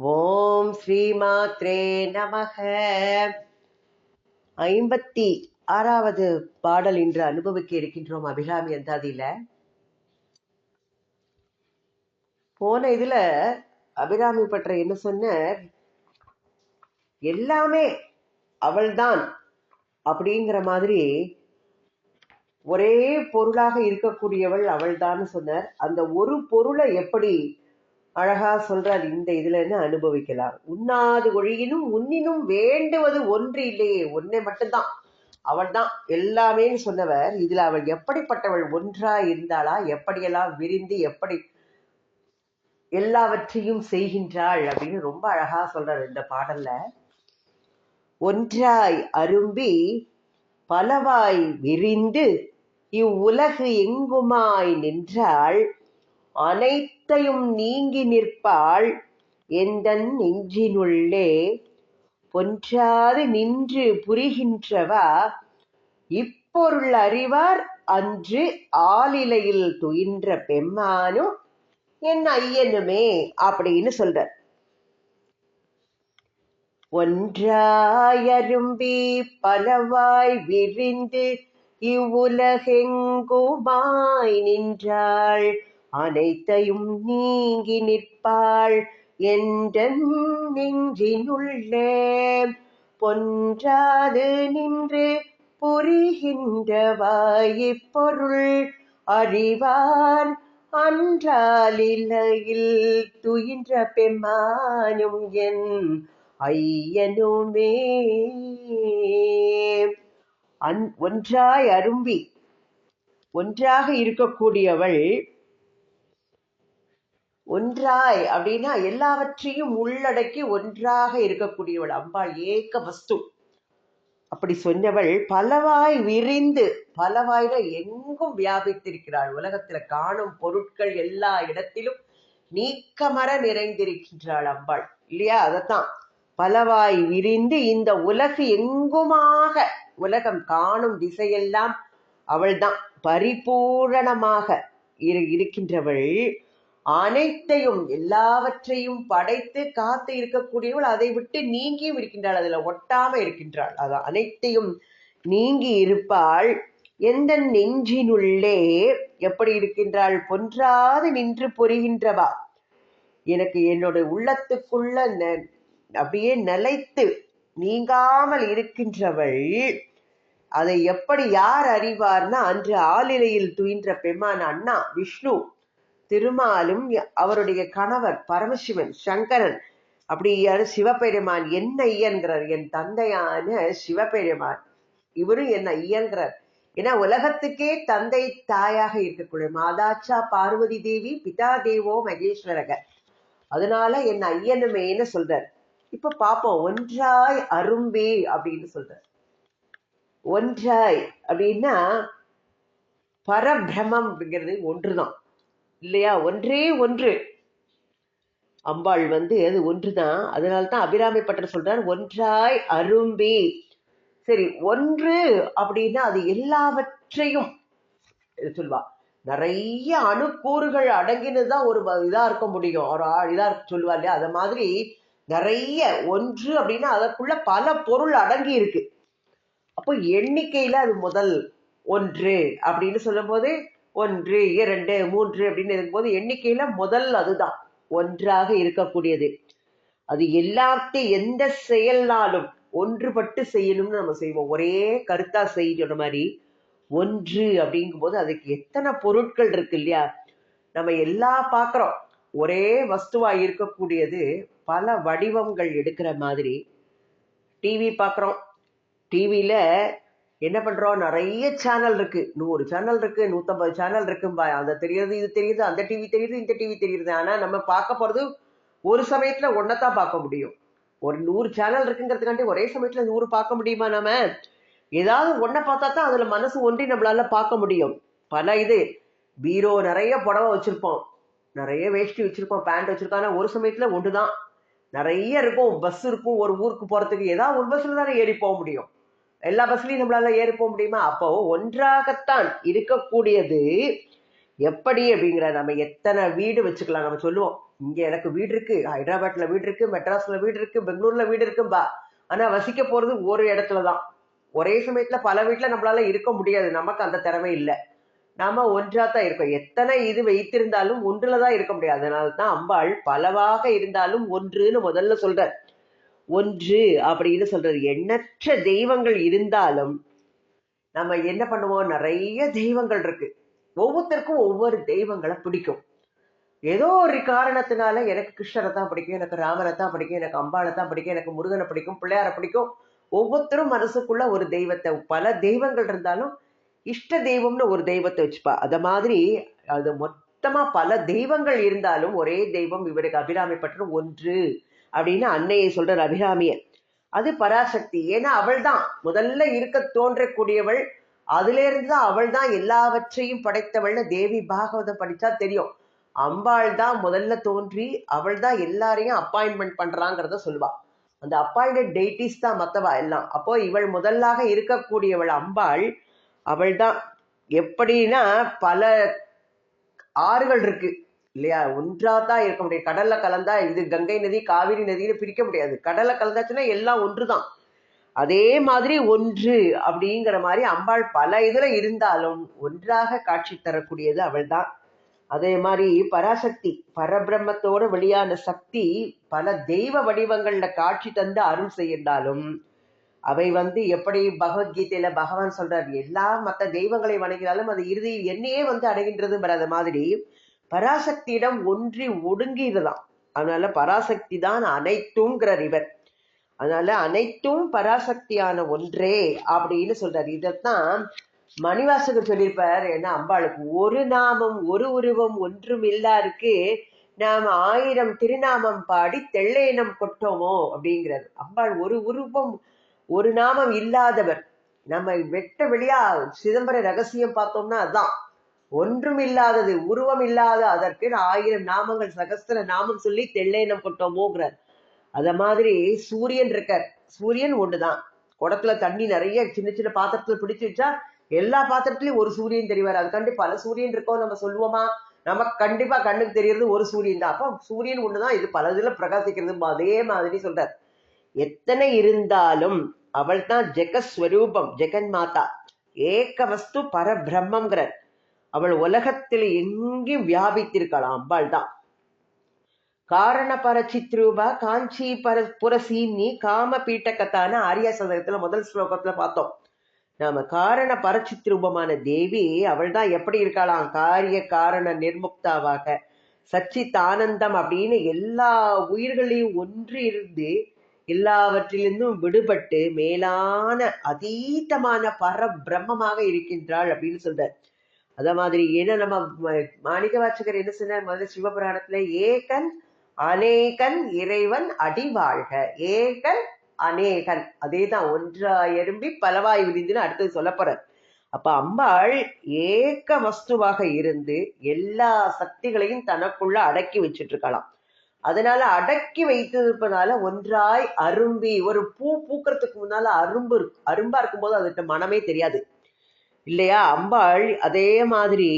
ஓம் ஸ்ரீமாத்ரே நமக. ஐம்பத்தி ஆறாவது பாடல் இன்று அனுபவிக்க இருக்கின்றோம் அபிராமி அந்தாதியில. போன இதுல அபிராமி பற்ற என்ன சொன்ன எல்லாமே அவள்தான் அப்படிங்கிற மாதிரி ஒரே பொருளாக இருக்கக்கூடியவள் அவள்தான் சொன்னார். அந்த ஒரு பொருளை எப்படி அழகா சொல்றார் இந்த இதுல இருந்து அனுபவிக்கலாம்? உண்ணாது ஒழியினும் உன்னினும் வேண்டுவது ஒன்று இல்லையே ஒன்னே மட்டும்தான். அவள் தான் எல்லாமே சொன்னவர் இதுல அவள் எப்படிப்பட்டவள் ஒன்றா இருந்தாளா எப்படியெல்லாம் விரிந்து எப்படி எல்லாவற்றையும் செய்கின்றாள் அப்படின்னு ரொம்ப அழகா சொல்றார் இந்த பாடல்ல. ஒன்றாய் அரும்பி பலவாய் விரிந்து இவ்வுலகு எங்குமாய் நின்றாள் அனைத்தையும் நீங்கி நிற்பாள் எந்தன் நெஞ்சினுள்ளே. பொன்றாது நின்று புரிகின்றவா? இப்பொருள் அறிவார் அன்று ஆலிலையில் துயின்ற பெம்மானும் என் ஐயனுமே அப்படின்னு சொல்றார். ஒன்றாயரும்பி பலவாய் விரிந்து இவ்வுலகெங்குமாய் நின்றாள். அனைத்தையும் நீங்கி நிற்பாள் என்றன் நெஞ்சினுள்ளே. பொன்றாது நின்று புரிகின்ற பொருள் அறிவான் அன்றாலிலையில் துயின்ற பெம்மானும் என் ஐயனுமே. அன் ஒன்றாய் அரும்பி ஒன்றாக இருக்கக்கூடியவள் ஒன்றாய் அப்படின்னா எல்லாவற்றையும் உள்ளடக்கி ஒன்றாக இருக்கக்கூடியவள். அம்பாள் ஏக வஸ்து. அப்படி சொன்னவள் பலவாய் விரிந்து பலவாயில எங்கும் வியாபித்திருக்கிறாள். உலகத்துல காணும் பொருட்கள் எல்லா இடத்திலும் நீக்கமர நிறைந்திருக்கின்றாள் அம்பாள். இல்லையா? அதத்தான். பலவாய் விரிந்து இந்த உலகு எங்குமாக உலகம் காணும் திசையெல்லாம் அவள்தான். பரிபூரணமாக இரு இருக்கின்றவள் அனைத்தையும் எல்லாவற்றையும் படைத்து காத்து இருக்கக்கூடியவள் அதை விட்டு நீங்கியும் இருக்கின்றாள். அதுல ஒட்டாம இருக்கின்றாள். அதான் அனைத்தையும் நீங்கி இருப்பாள். எந்த நெஞ்சினுள்ளே எப்படி இருக்கின்றாள்? பொன்றாது நின்று பொறுகின்றவா? எனக்கு என்னோட உள்ளத்துக்குள்ள அப்படியே நிலைத்து நீங்காமல் இருக்கின்றவள். அதை எப்படி யார் அறிவார்னா அன்று ஆளிலையில் துயின்ற பெம்மான அண்ணா விஷ்ணு திருமாலும் அவருடைய கணவர் பரமசிவன் சங்கரன் அப்படியான சிவபெருமான் என்ன ஐயன்கிறார்? என் தந்தையான சிவபெருமான். இவரும் என்ன ஐயன்கிறார்? ஏன்னா உலகத்துக்கே தந்தை தாயாக இருக்கக்கூடிய மாதாச்சா பார்வதி தேவி பிதா தேவோ மகேஸ்வரக. அதனால என் ஐயனுமேன்னு சொல்றார். இப்ப பாப்போம் ஒன்றாய் அரும்பே அப்படின்னு சொல்றார். ஒன்றாய் அப்படின்னா பரபிரமம் அப்படிங்கிறது ஒன்றுதான். இல்லையா? ஒன்றே ஒன்று. அம்பாள் வந்து அது ஒன்று தான் அதனால தான் அபிராமி பட்டர் சொல்றார் ஒன்றாய் அரும்பி. சரி ஒன்று அப்படின்னா அது எல்லாவற்றையும் சொல்வா. நிறைய அணுக்கூறுகள் அடங்கினதுதான் ஒரு இதா இருக்க முடியும். ஒரு இதா சொல்லுவா இல்லையா? அத மாதிரி நிறைய ஒன்று அப்படின்னா அதற்குள்ள பல பொருள் அடங்கி இருக்கு. அப்போ எண்ணிக்கையில அது முதல் ஒன்று அப்படின்னு சொல்லும் போது ஒன்று இரண்டு மூன்று அப்படின்னு இருக்கும்போது எண்ணிக்கையில முதல் அதுதான். ஒன்றாக இருக்கக்கூடியது. அது எல்லாத்தையும் எந்த செயல்னாலும் ஒன்றுபட்டு செய்யணும்னு நம்ம செய்வோம். ஒரே கருத்தா செய்யற மாதிரி ஒன்று அப்படிங்கும் போது அதுக்கு எத்தனை பொருட்கள் இருக்கு இல்லையா? நம்ம எல்லா பார்க்குறோம் ஒரே வஸ்துவா இருக்கக்கூடியது பல வடிவங்கள் எடுக்கிற மாதிரி டிவி பார்க்குறோம் டிவியில என்ன பண்றோம்? நிறைய சேனல் இருக்கு. நூறு சேனல் இருக்கு நூத்தம்பது சேனல் இருக்கும்பா அந்த தெரியுது இது தெரியுது அந்த டிவி தெரியுது இந்த டிவி தெரியுது. ஆனா நம்ம பார்க்க போறது ஒரு சமயத்துல ஒன்னதான் பார்க்க முடியும். ஒரு நூறு சேனல் இருக்குங்கிறதுக்காண்டி ஒரே சமயத்துல நூறு பார்க்க முடியுமா நம்ம ஏதாவது ஒன்ன பார்த்தா தான் அதுல மனசு ஒன்றி நம்மளால பார்க்க முடியும். பல இது. பீரோ நிறைய புடவை வச்சிருப்போம். நிறைய வேஷ்டி வச்சிருப்போம் பேண்ட் வச்சிருக்கோம். ஆனா ஒரு சமயத்துல ஒன்றுதான். நிறைய இருக்கும். பஸ் இருக்கும். ஒரு ஊருக்கு போறதுக்கு ஏதாவது ஒரு பஸ்ல தானே ஏறி போக முடியும். எல்லா பஸ்லையும் நம்மளால ஏறி போக முடியுமா? அப்போ ஒன்றாகத்தான் இருக்கக்கூடியது. எப்படி அப்படிங்கிற நம்ம எத்தனை வீடு வச்சுக்கலாம்? நம்ம சொல்லுவோம் இங்க எனக்கு வீடு இருக்கு ஹைதராபாத்ல வீடு இருக்கு மெட்ராஸ்ல வீடு இருக்கு பெங்களூர்ல வீடு இருக்கும்பா. ஆனா வசிக்க போறது ஒரு இடத்துல தான். ஒரே சமயத்துல பல வீட்டுல நம்மளால இருக்க முடியாது. நமக்கு அந்த திறமை இல்லை. நாம ஒன்றா தான் இருக்கோம். எத்தனை இது வைத்திருந்தாலும் ஒன்றுல தான் இருக்க முடியாது. அதனால தான் அம்பாள் பலவாக இருந்தாலும் ஒன்றுன்னு முதல்ல சொல்றார். ஒன்று அப்படின்னு சொல்றது. எண்ணற்ற தெய்வங்கள் இருந்தாலும் நம்ம என்ன பண்ணுவோம்? நிறைய தெய்வங்கள் இருக்கு. ஒவ்வொருத்தருக்கும் ஒவ்வொரு தெய்வங்களை பிடிக்கும். ஏதோ ஒரு காரணத்தினால எனக்கு கிருஷ்ணரை தான் பிடிக்கும் எனக்கு ராமரை தான் பிடிக்கும் எனக்கு அம்பாளை தான் பிடிக்கும் எனக்கு முருகனை பிடிக்கும் பிள்ளையாரை பிடிக்கும். ஒவ்வொருத்தரும் மனசுக்குள்ள ஒரு தெய்வத்தை பல தெய்வங்கள் இருந்தாலும் இஷ்ட தெய்வம்னு ஒரு தெய்வத்தை வச்சுப்பா. அத மாதிரி அது மொத்தமா பல தெய்வங்கள் இருந்தாலும் ஒரே தெய்வம் இவருக்கு அபிராமி பற்று ஒன்று. அப்படின்னு அன்னையை சொல்றார் அபிராமிய அது பராசக்தி. ஏன்னா அவள் தான் முதல்ல இருக்க தோன்றக்கூடியவள். அதுல இருந்து தான் அவள் தான் எல்லாவற்றையும் படைத்தவள்னு தேவி பாகவதம் படிச்சா தெரியும். அம்பாள் தான் முதல்ல தோன்றி அவள் தான் எல்லாரையும் அப்பாயின்மெண்ட் பண்றாங்கிறத சொல்லுவா. அந்த அப்பாயிண்டட் டெய்டிஸ் தான் மத்தவா எல்லாம். அப்போ இவள் முதல்லாக இருக்கக்கூடியவள் அம்பாள் அவள் தான் எப்படின்னா பல ஆறுகள் இருக்கு. இல்லையா? ஒன்றா தான் இருக்க முடியும். கடல்ல கலந்தா இது கங்கை நதி காவிரி நதின்னு பிரிக்க முடியாது. கடல்ல கலந்தாச்சுன்னா எல்லாம் ஒன்று தான் அதே மாதிரி ஒன்று அப்படிங்கிற மாதிரி அம்பாள் பல இதுல இருந்தாலும் ஒன்றாக காட்சி தரக்கூடியது அவள் தான் அதே மாதிரி பராசக்தி பரபிரம்மத்தோட வெளியான சக்தி பல தெய்வ வடிவங்கள்ல காட்சி தந்து அருள் செய்யின்றாலும் அவை வந்து எப்படி பகவத்கீதையில பகவான் சொல்றார் எல்லா மற்ற தெய்வங்களை வணங்கினாலும் அது இறுதியில் என்னையே வந்து அடைகின்றது அது மாதிரி பராசக்தியிடம் ஒன்றி ஒடுங்கிடலாம் அதனால பராசக்தி தான் அனைத்துங்கிறார் இவர். அதனால அனைத்தும் பராசக்தியான ஒன்றே அப்படின்னு சொல்றாரு. இதைத்தான் மணிவாசகர் சொல்லியிருப்பார். ஏன்னா அம்பாளுக்கு ஒரு நாமம் ஒரு உருவம் ஒன்றும் இல்லாருக்கு நாம் ஆயிரம் திருநாமம் பாடி தெள்ளையினம் கொட்டோமோ அப்படிங்கிறார். அம்பாள் ஒரு உருவம் ஒரு நாமம் இல்லாதவர். நம்ம வெட்ட வெளியா சிதம்பர ரகசியம் பார்த்தோம்னா அதான். ஒன்றும் இல்லாதது உருவம் இல்லாத அதற்கு ஆயிரம் நாமங்கள் சகஸ்திர நாமம் சொல்லி தெள்ளையினம் கொட்டோமோங்கிறார். அத மாதிரி சூரியன் இருக்கார். சூரியன் ஒண்ணுதான். குடத்துல தண்ணி நிறைய சின்ன சின்ன பாத்திரத்துல பிடிச்சு வச்சா எல்லா பாத்திரத்துலயும் ஒரு சூரியன் தெரிவார். அதுக்காண்டி பல சூரியன் இருக்கோம் நம்ம சொல்லுவோமா? நமக்கு கண்டிப்பா கண்ணுக்கு தெரியறது ஒரு சூரியன் தான். அப்போ சூரியன் ஒண்ணுதான். இது பல இதுல பிரகாசிக்கிறது அதே மாதிரி சொல்றார். எத்தனை இருந்தாலும் அவள் தான் ஜெகஸ்வரூபம் ஜெகன் மாதா ஏக வஸ்து பரபிரம்மங்கிறார் அவள் உலகத்தில் எங்கேயும் வியாபித்திருக்கலாம் அம்பாள் தான் காரண பரச்சித்ரூபா காஞ்சி பர புரசீனி காம பீட்டகத்தான ஆரியா சதகத்துல முதல் ஸ்லோகத்துல பார்த்தோம். நாம காரண பரச்சித்ரூபமான தேவி அவள் தான் எப்படி இருக்காளாம் காரிய காரண நிர்முக்தாவாக சச்சித் ஆனந்தம் அப்படின்னு எல்லா உயிர்களையும் ஒன்று இருந்து எல்லாவற்றிலிருந்தும் விடுபட்டு மேலான அதீதமான பரபிரம்மமாக இருக்கின்றாள் அப்படின்னு சொல்றார். அத மாதிரி ஏன்னா நம்ம ம- மாணிக்க வாச்சகர் என்ன சொன்னார்? முதல்ல சிவபுராணத்துல ஏகன் அநேகன் இறைவன் அடிவாழ்க ஏகன் அநேகன். அதேதான் ஒன்றாய் எறும்பி பலவாய் விரிந்துன்னு அடுத்தது சொல்ல போறார். அப்ப அம்பாள் ஏக வஸ்துவாக இருந்து எல்லா சக்திகளையும் தனக்குள்ள அடக்கி வச்சிட்டு இருக்கலாம் அதனால அடக்கி வைத்திருப்பதால ஒன்றாய் அரும்பி ஒரு பூ பூக்கறதுக்கு முன்னால அரும்பு இருக்கு- அரும்பா இருக்கும்போது அதுகிட்ட மனமே தெரியாது. இல்லையா? அம்பாள் அதே மாதிரி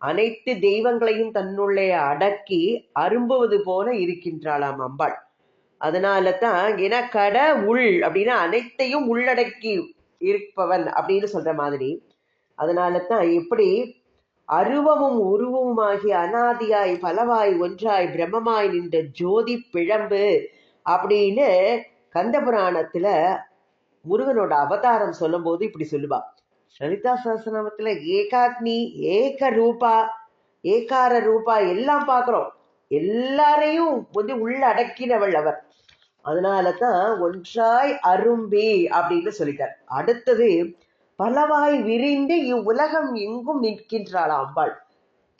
அனைத்து தெய்வங்களையும் தன்னுள்ளே அடக்கி அரும்புவது போல இருக்கின்றாளாம் அம்பாள். அதனால தான் என கட உள் அப்படின்னா அனைத்தையும் உள்ளடக்கி இருப்பவன் அப்படின்னு சொல்ற மாதிரி. அதனால தான் எப்படி அருவமும் உருவமுமாகி அனாதியாய் பலவாய் ஒன்றாய் பிரம்மமாய் நின்ற ஜோதி பிழம்பு அப்படின்னு கந்த புராணத்துல முருகனோட அவதாரம் சொல்லும்போது இப்படி சொல்லுவா. லலிதா சஹஸ்ரநாமத்துல ஏகாக்னி ஏக ரூபா ஏகார ரூபா எல்லாம் பார்க்கிறோம். எல்லாரையும் வந்து உள்ளடக்கினவள் அவர். அதனால தான் ஒன்றாய் அரும்பி அப்படின்னு சொல்லிட்டார். அடுத்தது பலவாய் விரிந்து இவ்வுலகம் எங்கும் நிற்கின்றாள் அம்பாள்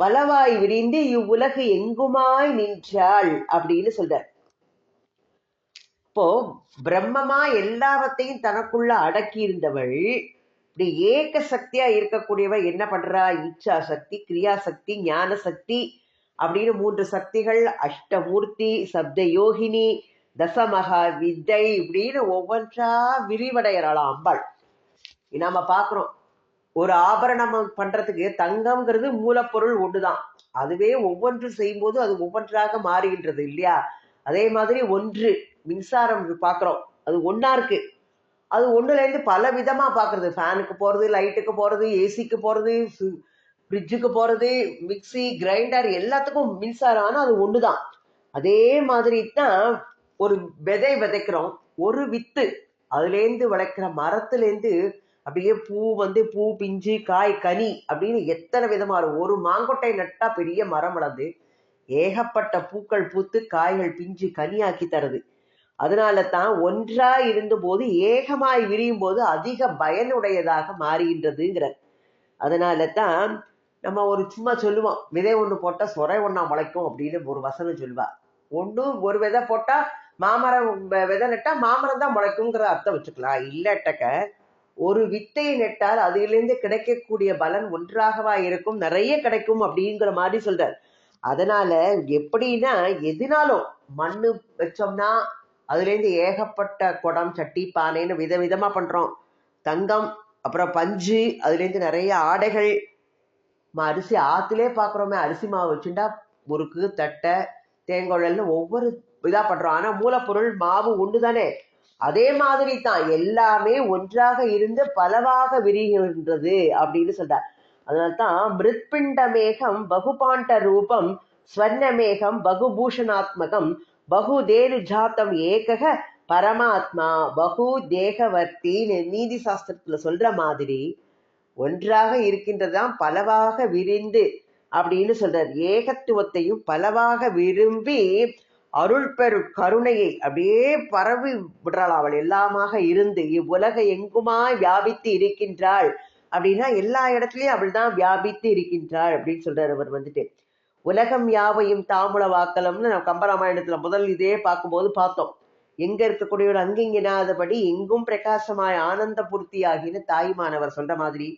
பலவாய் விரிந்து இவ்வுலகு எங்குமாய் நின்றாள் அப்படின்னு சொல்றார். இப்போ பிரம்மமா எல்லாவற்றையும் தனக்குள்ள அடக்கி இருந்தவள் இப்படி ஏக சக்தியா இருக்கக்கூடியவ என்ன பண்றா? இச்சா சக்தி கிரியா சக்தி ஞான சக்தி அப்படின்னு மூன்று சக்திகள் அஷ்டமூர்த்தி சப்த யோகினி தசமகா வித்தை இப்படின்னு ஒவ்வொன்றா விரிவடையறாளாம் அம்பாள். நாம பாக்குறோம். ஒரு ஆபரணம் பண்றதுக்கு தங்கம்ங்கிறது மூலப்பொருள் ஒண்ணுதான். அதுவே ஒவ்வொன்று செய்யும்போது அது ஒவ்வொன்றாக மாறுகின்றது இல்லையா? அதே மாதிரி ஒன்று மின்சாரம் பார்க்குறோம் அது ஒன்றா இருக்கு. அது ஒன்றுலேருந்து பல விதமாக பார்க்குறது ஃபேனுக்கு போகிறது லைட்டுக்கு போகிறது ஏசிக்கு போகிறது ஃப்ரிட்ஜுக்கு போகிறது மிக்ஸி கிரைண்டர் எல்லாத்துக்கும் மின்சாரம். ஆனால் அது ஒன்று தான் அதே மாதிரி தான் ஒரு விதை விதைக்கிறோம். ஒரு வித்து அதுலேருந்து விளைக்கிற மரத்துலேருந்து அப்படியே பூ வந்து பூ பிஞ்சு காய் கனி அப்படின்னு எத்தனை விதமாக இருக்கும். ஒரு மாங்கொட்டை நட்டா பெரிய மரம் வளர்ந்து ஏகப்பட்ட பூக்கள் பூத்து காய்கள் பிஞ்சு கனியாக்கி தருது. அதனால தான் ஒன்றா இருந்தபோது ஏகமாய் விரியும் போது அதிக பயனுடையதாக மாறுகின்றதுங்கிற. அதனால தான் நம்ம ஒரு சும்மா சொல்லுவோம் விதை ஒன்று போட்டால் சொரை ஒன்றா முளைக்கும் அப்படின்னு ஒரு வசனம் சொல்லுவா. ஒன்று ஒரு விதை போட்டால் மாமரம் விதை நட்டால் மாமரம் தான் முளைக்குங்கிற அர்த்தம் வச்சுக்கலாம். இல்லாட்டக்க ஒரு வித்தை நட்டால் அதிலிருந்து கிடைக்கக்கூடிய பலன் ஒன்றாகவா இருக்கும் நிறைய கிடைக்கும் அப்படிங்கிற மாதிரி சொல்றார். அதனால எப்படின்னா எதுனாலும் மண்ணு வச்சோம்னா அதுலேருந்து ஏகப்பட்ட குடம் சட்டி பானைன்னு விதவிதமா பண்றோம். தங்கம் அப்புறம் பஞ்சு அதுலேருந்து நிறைய ஆடைகள். நம்ம அரிசி ஆற்றுலே பார்க்குறோமே அரிசி மாவு வச்சுட்டா முறுக்கு தட்டை தேங்குழல்னு ஒவ்வொரு இதா பண்றோம். ஆனா மூலப்பொருள் மாவு ஒன்று தானே அதே மாதிரி தான் எல்லாமே ஒன்றாக இருந்து பலவாக விரிகின்றது அப்படின்னு சொல்றார். அதனால தான் மிருத்பிண்ட மேகம் பகுபாண்ட ரூபம் ஸ்வர்ண மேகம் பகுபூஷணாத்மகம் பகுதேனு ஜாத்தம் ஏகக பரமாத்மா பகு தேகவர்த்தின்னு நீதி சாஸ்திரத்துல சொல்ற மாதிரி ஒன்றாக இருக்கின்றதுதான் பலவாக விரிந்து அப்படின்னு சொல்றார். ஏகத்துவத்தையும் பலவாக விரும்பி அருள் பெரு கருணையை அப்படியே பரவி விடுறாள் அவள். எல்லாமாக இருந்து இவ்வுலக எங்குமாய் வியாபித்து இருக்கின்றாள் அப்படின்னா எல்லா இடத்துலயும் அவள் தான் வியாபித்து இருக்கின்றாள் அப்படின்னு சொல்றாரு அவர் வந்துட்டு. உலகம் யாவையும் தாமுல வாக்கலம்னு நம்ம கம்பராமாயணத்துல முதல் இதே பார்க்கும்போது பார்த்தோம். எங்க இருக்கக்கூடியவர் அங்கிங்கினாதபடி எங்கும் பிரகாசமாய் ஆனந்த பூர்த்தியாகின்னு தாய்மானவர் சொல்ற மாதிரி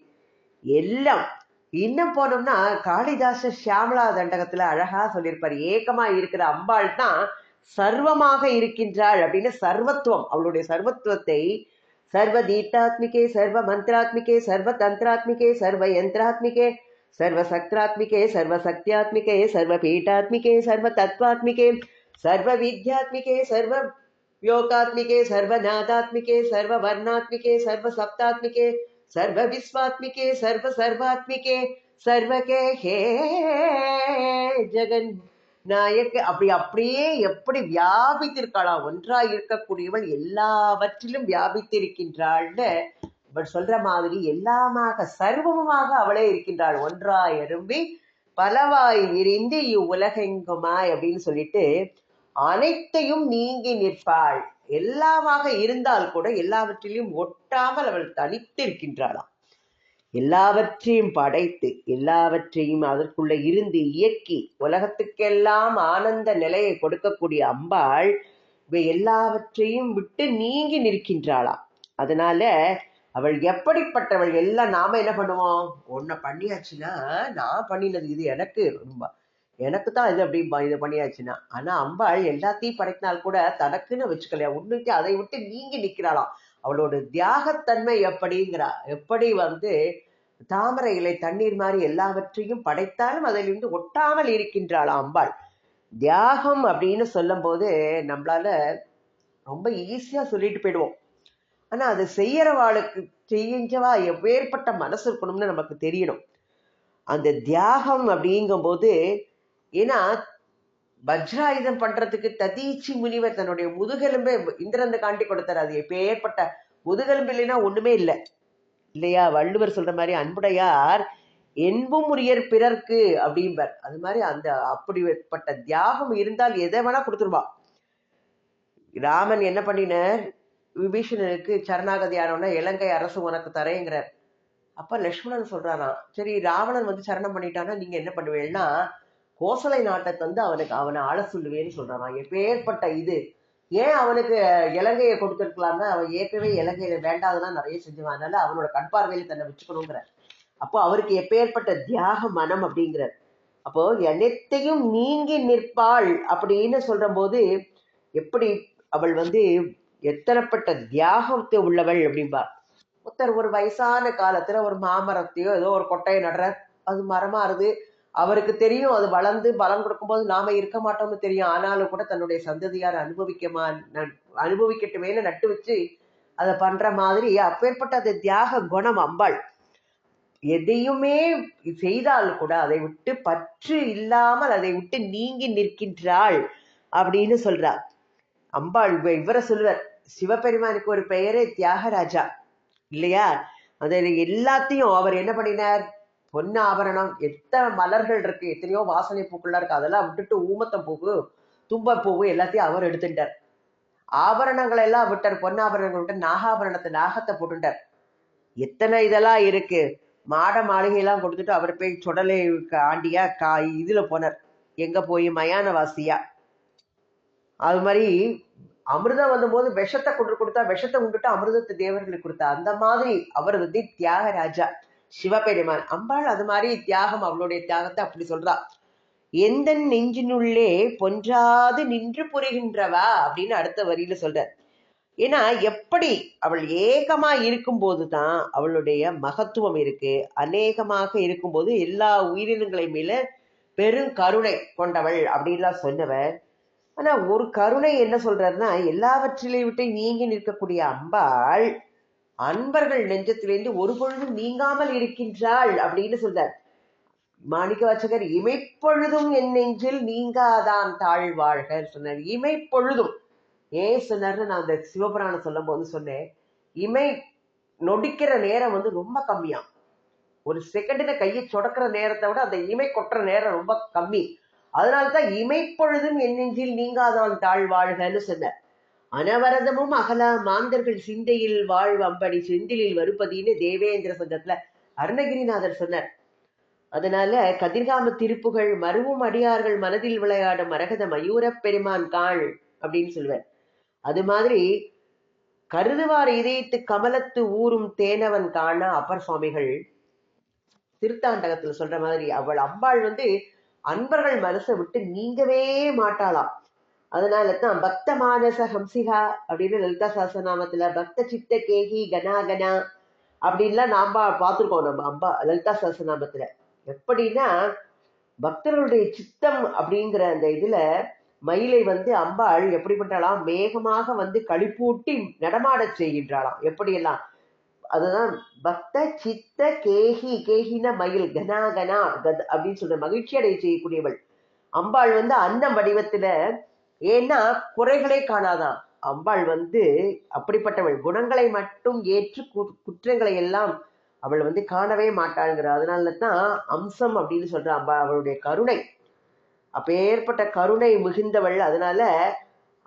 எல்லாம் இன்னும் போனோம்னா காளிதாச சியாமலா தண்டகத்துல அழகா சொல்லியிருப்பார். ஏக்கமா இருக்கிற அம்பாள் தான் சர்வமாக இருக்கின்றாள் அப்படின்னு சர்வத்துவம் அவளுடைய சர்வத்துவத்தை சர்வ தீட்டாத்மிகே சர்வ மந்திராத்மிகே சர்வ தந்திராத்மிகே சர்வ யந்திராத்மிகே சர்வ சக்திராத்மிகே சர்வ சக்தியாத்மிகே சர்வ பீட்டாத்மிகே சர்வ தத்வாத்மிகே சர்வ வித்யாத்மிகே சர்வ யோகாத்மிகே சர்வ நாதாத்மிகே சர்வ வர்ணாத்மிகே சர்வ சப்தாத்மிகே சர்வ விஸ்வாத்மிகே சர்வ சர்வாத்மிகே சர்வகே ஹே ஜெகன் நாயக்க அப்படி அப்படியே எப்படி வியாபித்திருக்காளா? ஒன்றா இருக்கக்கூடியவள் எல்லாவற்றிலும் வியாபித்திருக்கின்றாள் இவள் சொல்ற மாதிரி எல்லாமாக சர்வமுமாக அவளே இருக்கின்றாள். ஒன்றாய் அரும்பி பலவாய் விரிந்து இவ்வுலகெங்குமாய் அப்படின்னு சொல்லிட்டு அனைத்தையும் நீங்கி நிற்பாள். எல்லாமாக இருந்தால் கூட எல்லாவற்றிலும் ஒட்டாமல் அவள் தனித்து இருக்கின்றாளாம். எல்லாவற்றையும் படைத்து எல்லாவற்றையும் அதற்குள்ள இருந்து இயக்கி உலகத்துக்கெல்லாம் ஆனந்த நிலையை கொடுக்கக்கூடிய அம்பாள் இவை எல்லாவற்றையும் விட்டு நீங்கி நிற்கின்றாளாம். அதனால அவள் எப்படிப்பட்டவள்? எல்லாம் நாம என்ன பண்ணுவோம்? ஒன்ன பண்ணியாச்சுன்னா நான் பண்ணினது இது எனக்கு ரொம்ப. எனக்கு தான் இது அப்படி இது பண்ணியாச்சுன்னா. ஆனா அம்பாள் எல்லாத்தையும் படைத்தினால் கூட தனக்குன்னு வச்சுக்கலையா? உன்னுக்கு அதை விட்டு நீங்கி நிக்கிறாளாம் அவளோட தியாகத்தன்மை எப்படிங்கிறா? எப்படி வந்து தாமரை இலை தண்ணீர் மாதிரி எல்லாவற்றையும் படைத்தாலும் அதிலிருந்து ஒட்டாமல் இருக்கின்றாளாம் அம்பாள். தியாகம் அப்படின்னு சொல்லும் போது நம்மளால ரொம்ப ஈஸியா சொல்லிட்டு போயிடுவோம். ஆனா அதை செய்யறவாளுக்கு செய்யவா எப்பேற்பட்ட மனசு இருக்கணும்னு நமக்கு தெரியணும். அந்த தியாகம் அப்படிங்கும்போது ஏன்னா வஜ்ராயுதம் பண்றதுக்கு ததீச்சி முனிவர் தன்னுடைய முதுகெலும்பை இந்திரந்து காண்டி கொடுத்தார். அது எப்பேற்பட்ட முதுகெலும்பு இல்லைன்னா ஒண்ணுமே இல்லை. இல்லையா? வள்ளுவர் சொல்ற மாதிரி அன்புடையார் என்பும் உரியர் பிறர்க்கு அப்படிம்பார். அது மாதிரி அந்த அப்படிப்பட்ட தியாகம் இருந்தால் எதை வேணா கொடுத்துருவா. ராமன் என்ன பண்ணினார்? விபீஷணனுக்கு சரணாகதி ஆனோன்னா இலங்கை அரசு உனக்கு தரேங்கிறார். அப்ப லக்ஷ்மணன் சொல்றாராம் சரி ராவணன் வந்து சரணம் பண்ணிட்டான்னா நீங்க என்ன பண்ணுவீங்கன்னா கோசலை நாட்டை தந்து அவனுக்கு அவனை ஆள சொல்லுவேன்னு சொல்றாராம். எப்பேற்பட்ட இது. ஏன் அவனுக்கு இலங்கையை கொடுத்துருக்கலாம்னா அவன் ஏற்கனவே இலங்கையில வேண்டாதெல்லாம் நிறைய செஞ்சுவான். அதனால அவனோட கண் பார்வையில் தன்னை வச்சுக்கணுங்கிற அப்போ அவருக்கு எப்பேற்பட்ட தியாக மனம் அப்படிங்கிறார். அப்போ அனைத்தையும் நீங்கி நிற்பாள் அப்படின்னு சொல்ற போது எப்படி அவள் வந்து எத்தனைப்பட்ட தியாகத்தை உள்ளவள் அப்படின்பா ஒருத்தர் ஒரு வயசான காலத்துல ஒரு மாமரத்தையோ ஏதோ ஒரு கொட்டையை நடுறார். அது மரமாறுது அவருக்கு தெரியும் அது வளர்ந்து பலன் கொடுக்கும்போது நாம இருக்க மாட்டோம்னு தெரியும். ஆனாலும் கூட தன்னுடைய சந்ததியார் அனுபவிக்கமா ந- அனுபவிக்கட்டுமேனு நட்டு வச்சு அதை பண்ற மாதிரி அப்பேற்பட்ட அது தியாக குணம் அம்பாள். எதையுமே செய்தால் கூட அதை விட்டு பற்று இல்லாமல் அதை விட்டு நீங்கி நிற்கின்றாள் அப்படின்னு சொல்றார். அம்பாள் இவரை சொல்லுவார் சிவபெருமானுக்கு ஒரு பெயரே தியாகராஜா. இல்லையா? அதில் எல்லாத்தையும் அவர் என்ன பண்ணினார்? பொன்ன ஆபரணம் எத்தனை மலர்கள் இருக்கு எத்தனையோ வாசனை பூக்கள்லாம் இருக்கு அதெல்லாம் விட்டுட்டு ஊமத்தம் பூவு தும்ப பூவு எல்லாத்தையும் அவர் எடுத்துட்டார். ஆபரணங்களை எல்லாம் விட்டார் பொன்னாபரணங்கள் விட்டு நாகாபரணத்தை நாகத்தை போட்டுட்டார். எத்தனை இதெல்லாம் இருக்கு? மாட மாளிகையெல்லாம் கொடுத்துட்டு அவர் போய் சுடலை ஆண்டியா கா இதுல போனார். எங்க போய்? மயான வாசியா அது மாதிரி அமிர்தம் வந்தபோது விஷத்தை கொண்டு கொடுத்தா விஷத்தை உண்டுட்டு அமிர்தத்தை தேவர்களுக்கு கொடுத்தா அந்த மாதிரி அவர் வந்து தியாகராஜா. சிவபெருமான். அம்பாள் அது மாதிரி தியாகம் அவளுடைய தியாகத்தை அப்படி சொல்றா. எந்த நெஞ்சினுள்ளே பொன்றாது நின்று புரிகின்றவா? அப்படின்னு அடுத்த வரியில சொல்றார். ஏன்னா எப்படி அவள் ஏகமா இருக்கும்போது தான் அவளுடைய மகத்துவம் இருக்கு. அநேகமாக இருக்கும்போது எல்லா உயிரினங்களை மேல பெரும் கருணை கொண்டவள் அப்படின்லாம் சொன்னவர். ஆனா ஒரு கருணை என்ன சொல்றாருன்னா எல்லாவற்றிலே விட்டு நீங்கி நிற்கக்கூடிய அம்பாள் அன்பர்கள் நெஞ்சத்திலிருந்து ஒரு பொழுதும் நீங்காமல் இருக்கின்றாள் அப்படின்னு சொல்றார். மாணிக்க வாசகர் இமைப்பொழுதும் என் நெஞ்சில் நீங்காதான் தாழ்வாழ்க சொன்னார். இமைப்பொழுதும். ஏன் சொன்னார்னு நான் அந்த சிவபுராணம் சொல்லும் போது சொன்னேன். இமை நொடிக்கிற நேரம் வந்து ரொம்ப கம்மியா ஒரு செகண்ட்ல கையை சொடக்கிற நேரத்தை விட அந்த இமை கொட்டுற நேரம் ரொம்ப கம்மி. அதனால்தான் இமைப்பொழுதும் என்னெஞ்சில் நீங்காதான் தாழ்வாழ்கன்னு சொன்னார். அனவரதமும் அகலா மாந்தர்கள் சிந்தையில் வாழ் அம்படி செந்திலில் வருப்பதின்னு தேவேந்திர சங்கத்துல அருணகிரிநாதர் சொன்னார். அதனால கதிர்காம திருப்புகள் மருவும் அடியார்கள் மனதில் விளையாடும் மரகத மயூரப் பெருமான் காள் அப்படின்னு சொல்லுவார். அது மாதிரி கருதுவார் இதயத்து கமலத்து ஊரும் தேனவன் காண அப்பர் சுவாமிகள் திருத்தாண்டகத்துல சொல்ற மாதிரி அவள் அம்பாள் வந்து அன்பர்கள் மனசை விட்டு நீங்கவே மாட்டாளாம். அதனால தான் பக்த மானச ஹம்சிகா அப்படின்னு லலிதா சாஸ்திரநாமத்துல பக்த சித்த கேகி கனா கனா அப்படின்லாம் நாம பார்த்துருக்கோம் நம்ம அம்பா லலிதா சாஸ்திரநாமத்துல எப்படின்னா பக்தர்களுடைய சித்தம் அப்படிங்கிற அந்த இதுல மயிலை வந்து அம்பாள் எப்படி பண்றாளாம் மேகமாக வந்து களிப்பூட்டி நடமாடச் செய்கின்றாளாம். எப்படியெல்லாம்? அதுதான் பக்த சித்த கேகி கேகின மயில் கனாகனா கத் அப்படின்னு சொல்ற மகிழ்ச்சி அடைய செய்யக்கூடியவள். அம்பாள் வந்து அந்த வடிவத்துல ஏன்னா குறைகளே காணாதான் அம்பாள் வந்து அப்படிப்பட்டவள். குணங்களை மட்டும் ஏற்று குற்றங்களை எல்லாம் அவள் வந்து காணவே மாட்டாள்ங்கிற. அதனால தான் அம்சம் அப்படின்னு சொல்ற அம்பா அவளுடைய கருணை. அப்பேற்பட்ட கருணை மிகுந்தவள். அதனால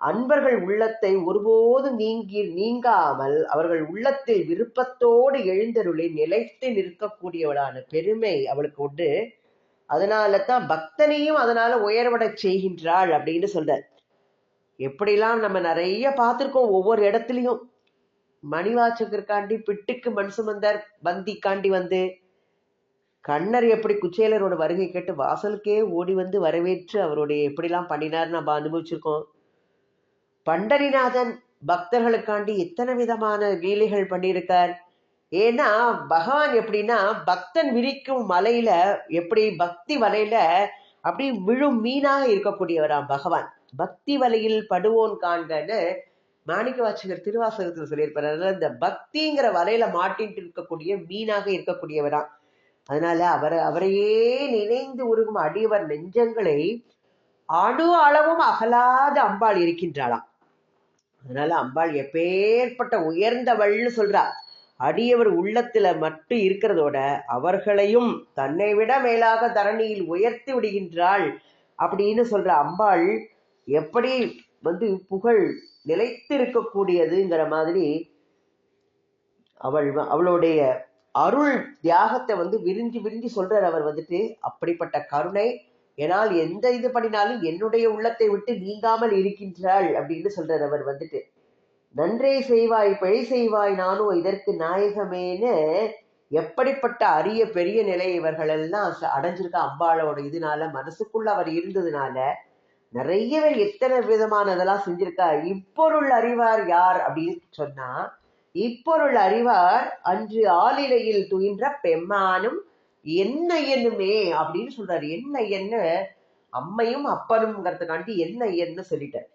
அன்பர்கள் உள்ளத்தை ஒருபோதும் நீங்கி நீங்காமல் அவர்கள் உள்ளத்தில் விருப்பத்தோடு எழுந்தருளி நிலைத்து நிற்கக்கூடியவளான பெருமை அவளுக்கு உண்டு. அதனால தான் பக்தனையும் அதனால உயர்வட செய்கின்றாள் அப்படின்னு சொல்றார். எப்படிலாம் நம்ம நிறைய பார்த்துருக்கோம் ஒவ்வொரு இடத்துலையும். மணிவாச்சகருக்காண்டி பிட்டுக்கு மண் சுமந்தார் பந்திக்காண்டி வந்து. கண்ணர் எப்படி குச்சேலரோட வருகை கேட்டு வாசலுக்கே ஓடி வந்து வரவேற்று அவருடைய எப்படிலாம் பண்ணினார் நம்ம அனுபவிச்சிருக்கோம். பண்டரிநாதன் பக்தர்களுக்காண்டி எத்தனை விதமான லீலைகள் பண்ணியிருக்கார். ஏன்னா பகவான் எப்படின்னா பக்தன் விரிக்கும் மலையில எப்படி பக்தி வலையில அப்படி விழும் மீனாக இருக்கக்கூடியவராம் பகவான். பக்தி வலையில் படுவோன் காண்கன்னு மாணிக்க வாசகர் திருவாசகத்தில் சொல்லியிருப்பார். அதனால இந்த பக்திங்கிற வலையில மாட்டிட்டு இருக்கக்கூடிய மீனாக இருக்கக்கூடியவராம். அதனால அவர் அவரையே நினைந்து உருகும் அடியவர் நெஞ்சங்களை அணு அளவும் அகலாத அம்பாள் இருக்கின்றாளாம். அதனால அம்பாள் எப்பேற்பட்ட உயர்ந்தவள்னு சொல்றா. அடியவர் உள்ளத்துல மட்டும் இருக்கிறதோட அவர்களையும் தன்னை விட மேலாக தரணியில் உயர்த்தி விடுகின்றாள் அப்படின்னு சொல்ற அம்பாள் எப்படி வந்து புகழ் நிலைத்து இருக்கக்கூடியதுங்கிற மாதிரி அவள் அவளுடைய அருள் தியாகத்தை வந்து விரிஞ்சு விரிஞ்சு சொல்றார் அவர் வந்துட்டு. அப்படிப்பட்ட கருணை ஏனால் எந்த இது பண்ணினாலும் என்னுடைய உள்ளத்தை விட்டு நீங்காமல் இருக்கின்றாள் அப்படின்னு சொல்றார் அவர் வந்துட்டு. நன்றே செய்வாய் பிழை செய்வாய் நானும் இதற்கு நாயகமேன்னு எப்படிப்பட்ட அரிய பெரிய நிலை இவர்கள் எல்லாம் அடைஞ்சிருக்க அம்பாளோட இதனால மனசுக்குள்ள அவர் இருந்ததுனால நிறைய பேர் எத்தனை விதமான இதெல்லாம் செஞ்சிருக்கா. இப்பொருள் அறிவார் யார் அப்படின்னு சொன்னா இப்பொருள் அறிவார் அன்று ஆளிலையில் துயின்ற பெம்மானும் என்ன எண்ணுமே அப்படின்னு சொல்றாரு. என்ன என்ன அம்மையும் அப்பனுங்கிறதுக்காண்டி என்ன என்ன சொல்லிட்டார்.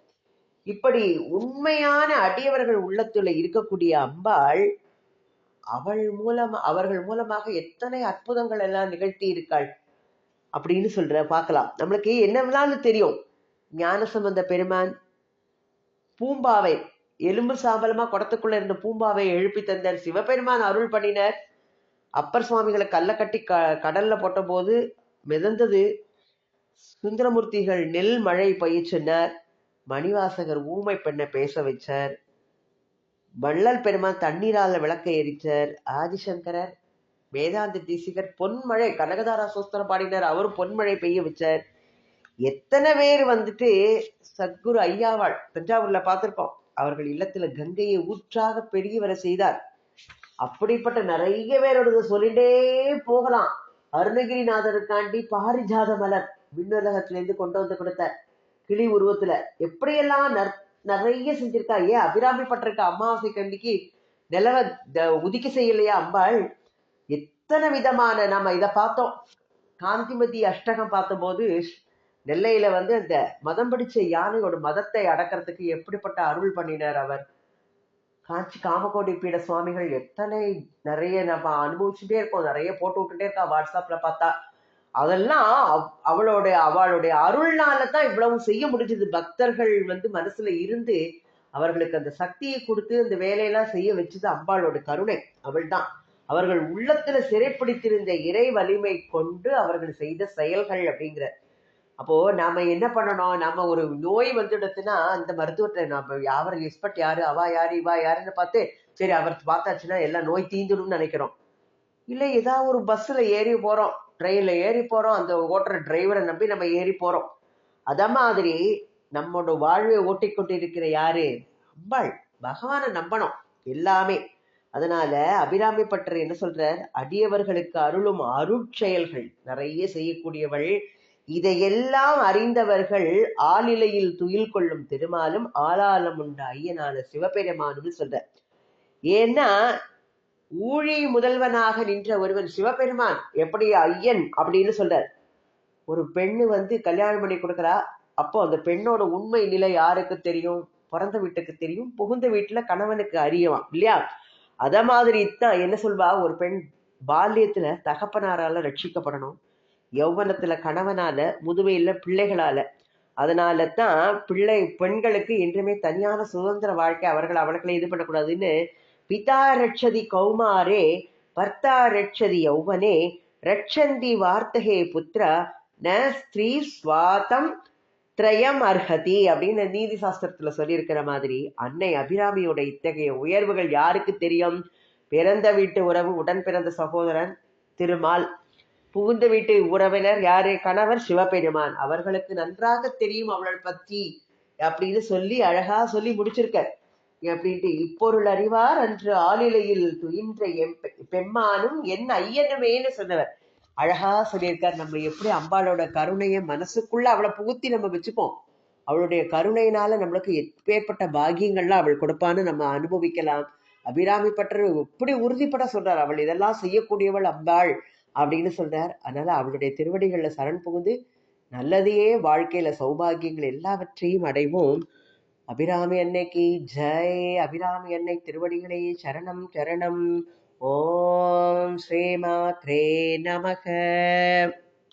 இப்படி உண்மையான அடியவர்கள் உள்ளத்துல இருக்கக்கூடிய அம்பாள் அவள் மூலம் அவர்கள் மூலமாக எத்தனை அற்புதங்கள் எல்லாம் நிகழ்த்தி இருக்காள் அப்படின்னு சொல்ற பார்க்கலாம். நம்மளுக்கு என்னவெல்லாம் தெரியும்? ஞானசம்பந்த பெருமான் பூம்பாவை எலும்பு சாம்பலமா குடத்துக்குள்ள இருந்த பூம்பாவை எழுப்பி தந்தார் சிவபெருமான் அருள் பண்ணினர். அப்பர் சுவாமிகளை கல்ல கட்டி க கடல்ல போட்டபோது மிதந்தது சுந்தரமூர்த்திகள் நெல் மழை பயிர் மணிவாசகர் ஊமை பெண்ணை பேச வச்சார். வள்ளல் பெருமான் தண்ணீரால விளக்க எரிச்சார். ஆதிசங்கரர் வேதாந்த தீசிகர் பொன்மழை கனகதாரா சோஸ்தரம் பாடினார். அவரும் பொன்மழை பெய்ய வச்சார். எத்தனை பேர் வந்துட்டு சத்குரு ஐயாவாள் தஞ்சாவூர்ல பார்த்துருப்போம். அவர்கள் இல்லத்துல கங்கையை ஊற்றாக பெருகி வர செய்தார். அப்படிப்பட்ட நிறைய பேரோட சொல்லிட்டே போகலாம். அருணகிரிநாதருக்காண்டி பாரிஜாத மலர் விண்ணுலகத்திலிருந்து கொண்டு வந்து கொடுத்த கிளி உருவத்துல. எப்படியெல்லாம் நிறைய செஞ்சிருக்கா. ஏன் அபிராமி பட்டிருக்க அமாவாசை கண்டிக்கு நிலவ உதிக்க செய்யலையா அம்பாள்? எத்தனை விதமான நம்ம இதை பார்த்தோம். காந்திமதி அஷ்டகம் பார்த்தபோது நெல்லையில வந்து அந்த மதம் பிடிச்ச யானையோட மதத்தை அடக்கிறதுக்கு எப்படிப்பட்ட அருள் பண்ணினார் அவர். காஞ்சி காமகோடி பீட சுவாமிகள் எத்தனை நிறைய நம்ம அனுபவிச்சுட்டே இருக்கோம். நிறைய போட்டு விட்டுட்டே இருக்கா வாட்ஸ்அப்ல பார்த்தா. அதெல்லாம் அவ்- அவளுடைய அவளுடைய அருள்னால தான் இவ்வளவு செய்ய முடிஞ்சது. பக்தர்கள் வந்து மனசுல இருந்து அவர்களுக்கு அந்த சக்தியை கொடுத்து அந்த வேலையெல்லாம் செய்ய வச்சது அம்பாளோட கருணை. அவள் தான் அவர்கள் உள்ளத்துல சிறைப்பிடித்திருந்த இறை வலிமை கொண்டு அவர்கள் செய்த செயல்கள் அப்படிங்கிற அப்போ நாம என்ன பண்ணணும்? நம்ம ஒரு நோய் வந்துடுச்சுன்னா அந்த மருத்துவத்தை நம்ம அவர் எக்ஸ்பர்ட் யாரு அவா யாரு இவா யாருன்னு பார்த்து சரி அவர் பார்த்தாச்சுன்னா எல்லாம் நோய் தீந்துடும்னு நினைக்கிறோம் இல்லை ஏதாவது ஒரு பஸ்ஸில் ஏறி போகிறோம் ட்ரெயினில் ஏறி போகிறோம் அந்த ஓட்டுற டிரைவரை நம்பி நம்ம ஏறி போகிறோம் அத மாதிரி நம்மளோட வாழ்வை ஓட்டிக்கொண்டிருக்கிற யாரு? அம்பாள் பகவானை நம்பணும். எல்லாமே. அதனால அபிராமி பட்டர் என்ன சொல்றார்? அடியவர்களுக்கு அருளும் அருட்செயல்கள். நிறைய செய்யக்கூடியவள். இதையெல்லாம் அறிந்தவர்கள் ஆளிலையில் துயில் கொள்ளும் திருமாலும் ஆளாலம் உண்ட ஐயனான சிவபெருமானும் சொல்ற ஏன்னா ஊழி முதல்வனாக நின்ற ஒருவன் சிவபெருமான் எப்படி ஐயன் அப்படின்னு சொல்றார். ஒரு பெண்ணு வந்து கல்யாணம் பண்ணி கொடுக்குறா அப்போ அந்த பெண்ணோட உண்மை நிலை யாருக்கு தெரியும்? பிறந்த வீட்டுக்கு தெரியும் புகுந்த வீட்டுல கணவனுக்கு அறியவாம் இல்லையா? அத மாதிரி தான் என்ன சொல்வா? ஒரு பெண் பால்யத்துல தகப்பனாரால ரட்சிக்கப்படணும். யௌவனத்துல கணவனால முதுமையில பிள்ளைகளால. அதனால தான் பிள்ளை பெண்களுக்கு என்றுமே தனியான சுதந்திர வாழ்க்கை அவர்கள் அவர்களை இது பண்ணக்கூடாதுன்னு பிதா ரட்சதி கௌமாரே பர்த்தா ரட்சதி யௌவனே ரட்சந்தி வார்த்தகே புத்திர ந ஸ்திரீ ஸ்வாதம் திரயம் அர்ஹதி அப்படின்னு நீதி சாஸ்திரத்துல சொல்லியிருக்கிற மாதிரி அன்னை அபிராமியோட இத்தகைய உயர்வுகள் யாருக்கு தெரியும்? பிறந்த வீட்டு உறவு உடன் பிறந்த சகோதரன் திருமால். புகுந்த வீட்டு உறவினர் யாரு? கணவர் சிவபெருமான். அவர்களுக்கு நன்றாக தெரியும் அவளை பத்தி அப்படின்னு சொல்லி அழகா சொல்லி முடிச்சிருக்க அப்படின்ட்டு இப்பொருள் அறிவார் அன்று ஆளிலையில் துயின்ற எம் பெம்மானும் என் ஐயனுமேன்னு சொன்னவர். அழகா சொல்லியிருக்கார். நம்ம எப்படி அம்பாளோட கருணையை மனசுக்குள்ள அவளை புகுத்தி நம்ம வச்சுப்போம். அவளுடைய கருணையினால நம்மளுக்கு எப்பேற்பட்ட பாகியங்கள்லாம் அவள் கொடுப்பான்னு நம்ம அனுபவிக்கலாம். அபிராமி பட்டர் எப்படி உறுதிப்பட சொல்றார். அவள் இதெல்லாம் செய்யக்கூடியவள் அம்பாள். அப்படின்னு சொல்றார். அதனால அவளுடைய திருவடிகள்ல சரண் புகுந்து நல்லதையே வாழ்க்கையில சௌபாகியங்கள் எல்லாவற்றையும் அடைவோம். அபிராமி அன்னைக்கு ஜெய். அபிராமி அன்னை திருவடிகளே சரணம் சரணம். ஓம் ஸ்ரீமாத்ரே நமக.